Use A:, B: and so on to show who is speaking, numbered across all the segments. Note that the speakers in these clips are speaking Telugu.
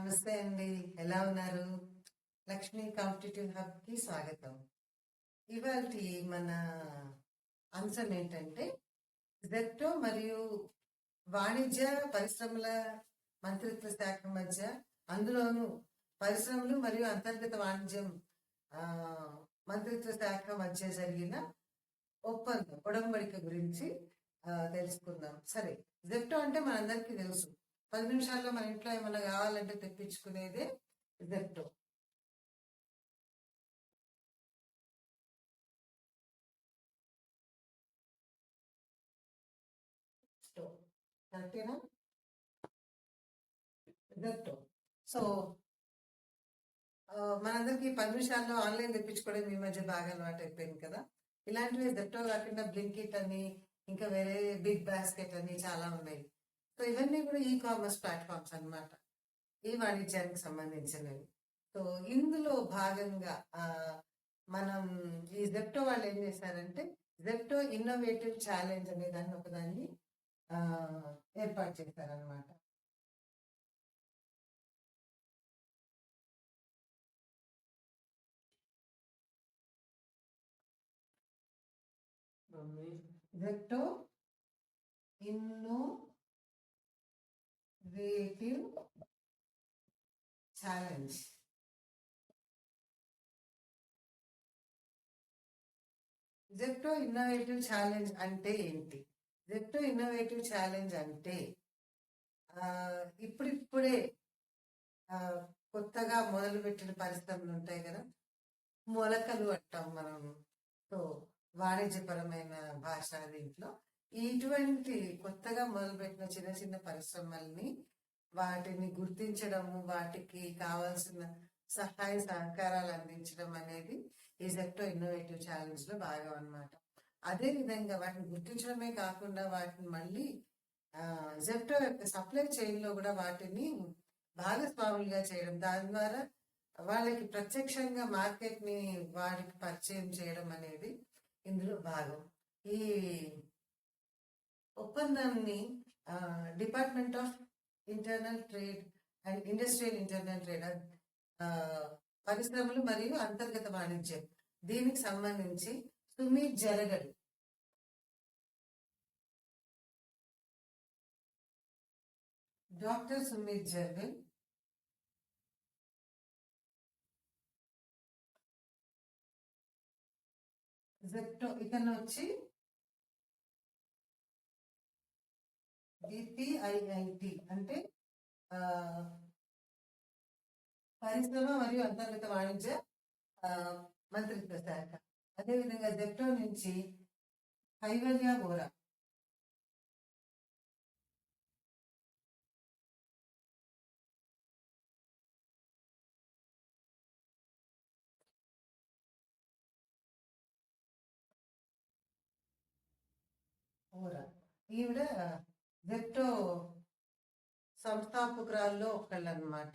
A: నమస్తే అండి. ఎలా ఉన్నారు? లక్ష్మీ కాంపిటేటివ్ హబ్కి స్వాగతం. ఇవాళ మన అంశం ఏంటంటే జెప్టో మరియు వాణిజ్య పరిశ్రమల మంత్రిత్వ శాఖ మధ్య అందులోను పరిశ్రమలు మరియు అంతర్గత వాణిజ్యం మంత్రిత్వ శాఖ మధ్య జరిగిన ఒప్పందం ఉడంబడిక గురించి తెలుసుకుందాం. సరే జెప్టో అంటే మనందరికీ తెలుసు. పది నిమిషాల్లో మన ఇంట్లో ఏమైనా కావాలంటే తెప్పించుకునేదే జెప్టో కరెక్టేనా? సో మనందరికి పది నిమిషాల్లో ఆన్లైన్ తెప్పించుకోవడం ఈ మధ్య బాగా అలవాటు అయిపోయింది కదా. ఇలాంటివి దట్టో కాకుండా బ్లింకిట్ అని ఇంకా వేరే బిగ్ బాస్కెట్ అని చాలా ఉన్నాయి. సో ఇవన్నీ కూడా ఈ కామర్స్ ప్లాట్ఫామ్స్ అన్నమాట. ఈ వాణిజ్యానికి సంబంధించినవి. సో ఇందులో భాగంగా మనం ఈ జెప్టో వాళ్ళు ఏం చేశారంటే జెప్టో ఇన్నోవేటివ్ ఛాలెంజ్ అనే దాన్ని ఒకదాన్ని ఏర్పాటు చేశారనమాట Zepto creative challenge Zepto innovative challenge అంటే ఏంటి? జెప్టో ఇన్నోవేటివ్ ఛాలెంజ్ అంటే ఇప్పుడిప్పుడే కొత్తగా మొదలుపెట్టిన పరిశ్రమలు ఉంటాయి కదా? మొలకలు అంటాం మనం. సో వాణిజ్యపరమైన భాష దీంట్లో ఇటువంటి కొత్తగా మొదలుపెట్టిన చిన్న చిన్న పరిశ్రమల్ని వాటిని గుర్తించడము వాటికి కావాల్సిన సహాయ సహకారాలు అందించడం అనేది ఈ జెప్టో ఇన్నోవేటివ్ ఛాలెంజ్లో భాగం అన్నమాట. అదే విధంగా వాటిని గుర్తించడమే కాకుండా వాటిని మళ్ళీ జెప్టో యొక్క సప్లై చైన్లో కూడా వాటిని భాగస్వాములుగా చేయడం దాని ద్వారా వాళ్ళకి ప్రత్యక్షంగా మార్కెట్ని వాడికి పరిచయం చేయడం అనేది ఇందులో భాగం. ఈ ఒప్పందాన్ని department of internal trade and industrial internal trade పరిశ్రమలు మరియు అంతర్గత వాణిజ్యం దీనికి సంబంధించి సుమిత్ జరగడు. డాక్టర్ సుమిత్ జరగల్ జెప్టో ఇతను వచ్చి బిపిఐఐటి అంటే పరిశ్రమ మరియు అంతర్గత వాణిజ్య మంత్రిత్వ శాఖ అదేవిధంగా జెప్టో నుంచి కైవల్య బోరా. బోరా. ఈవిడ జెప్టో సంస్థాపకురాల్లో ఒకళ్ళు అనమాట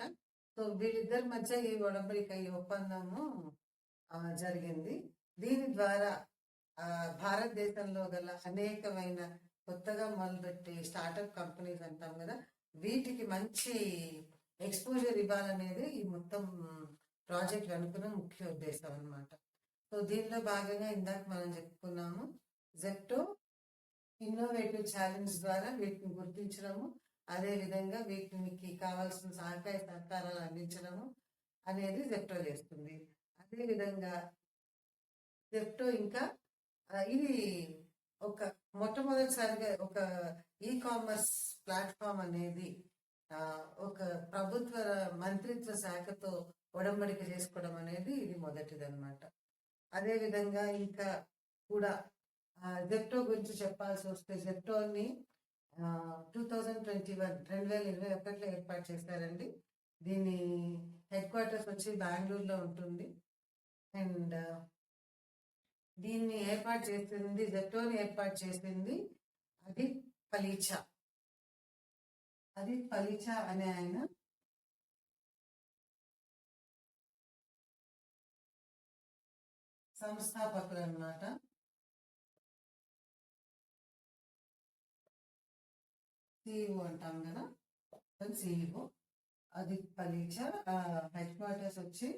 A: సో వీళ్ళిద్దరి మధ్య ఈ ఒడంబడిక ఈ ఒప్పందము జరిగింది. దీని ద్వారా భారతదేశంలో గల అనేకమైన కొత్తగా మొదలుపెట్టి స్టార్టప్ కంపెనీస్ అంటాం కదా వీటికి మంచి ఎక్స్పోజర్ ఇవ్వాలనేది ఈ మొత్తం ప్రాజెక్ట్ అనుకున్న ముఖ్య ఉద్దేశం అనమాట సో దీనిలో భాగంగా ఇందాక మనం చెప్పుకున్నాము జెప్టో ఇన్నోవేటివ్ ఛాలెంజ్ ద్వారా వీటిని గుర్తించడము అదే విధంగా వీటికి కావాల్సిన సహకార సహకారాలు అందించడము అనేది జెప్టో చేస్తుంది. అదేవిధంగా జెప్టో ఇంకా ఇది ఒక మొట్టమొదటిసారిగా ఒక ఈ కామర్స్ ప్లాట్ఫామ్ అనేది ఒక ప్రభుత్వ మంత్రిత్వ శాఖతో ఒడంబడిక చేసుకోవడం అనేది ఇది మొదటిది అదేవిధంగా ఇంకా కూడా జెప్టో గురించి చెప్పాల్సి వస్తే జెప్టోని టూ థౌజండ్ ట్వంటీ వన్ రెండు వేల ఇరవై ఒకటిలో ఏర్పాటు చేశారండి. దీని హెడ్ క్వార్టర్స్ వచ్చి బెంగళూరులో ఉంటుంది. అండ్ దీన్ని ఏర్పాటు చేసింది జెప్టోని ఏర్పాటు చేసింది అది పలీచా. అది పలీచా అనే ఆయన. సంస్థాపకులు అన్నమాట. సిఇఓ అంటాం కదా? సిఇఓ అది పరీక్ష హెడ్ క్వార్టర్స్ వచ్చి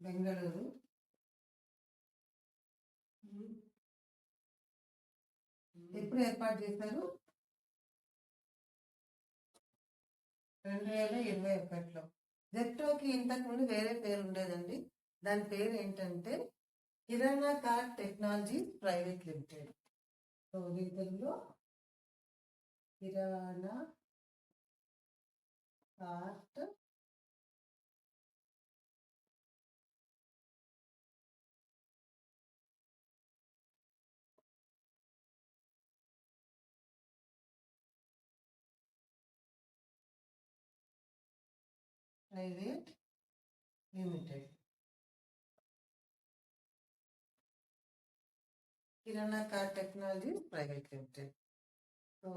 A: బెంగళూరు. ఎప్పుడు ఏర్పాటు చేశారు? రెండు వేల ఇరవై ఒకటిలో. జెప్టోకి ఇంతకు ముందు వేరే పేరు ఉండేదండి. దాని పేరు ఏంటంటే Kirana card technology private limited. So దీంట్లో Kirana cart private limited Kirana car technology private limited so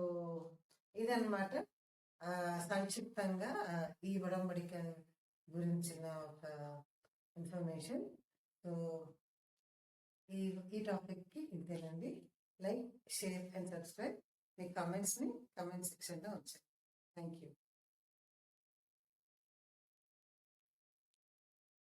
A: ఇదన్నమాట. సంక్షిప్తంగా ఈ ఉడంబడిక గురించిన ఒక ఇన్ఫర్మేషన్. సో ఈ ఈ టాపిక్కి ఇంతేనండి లైక్ షేర్ అండ్ సబ్స్క్రైబ్. మీ కమెంట్స్ని కమెంట్ సెక్షన్లో వచ్చాయి థ్యాంక్ యూ.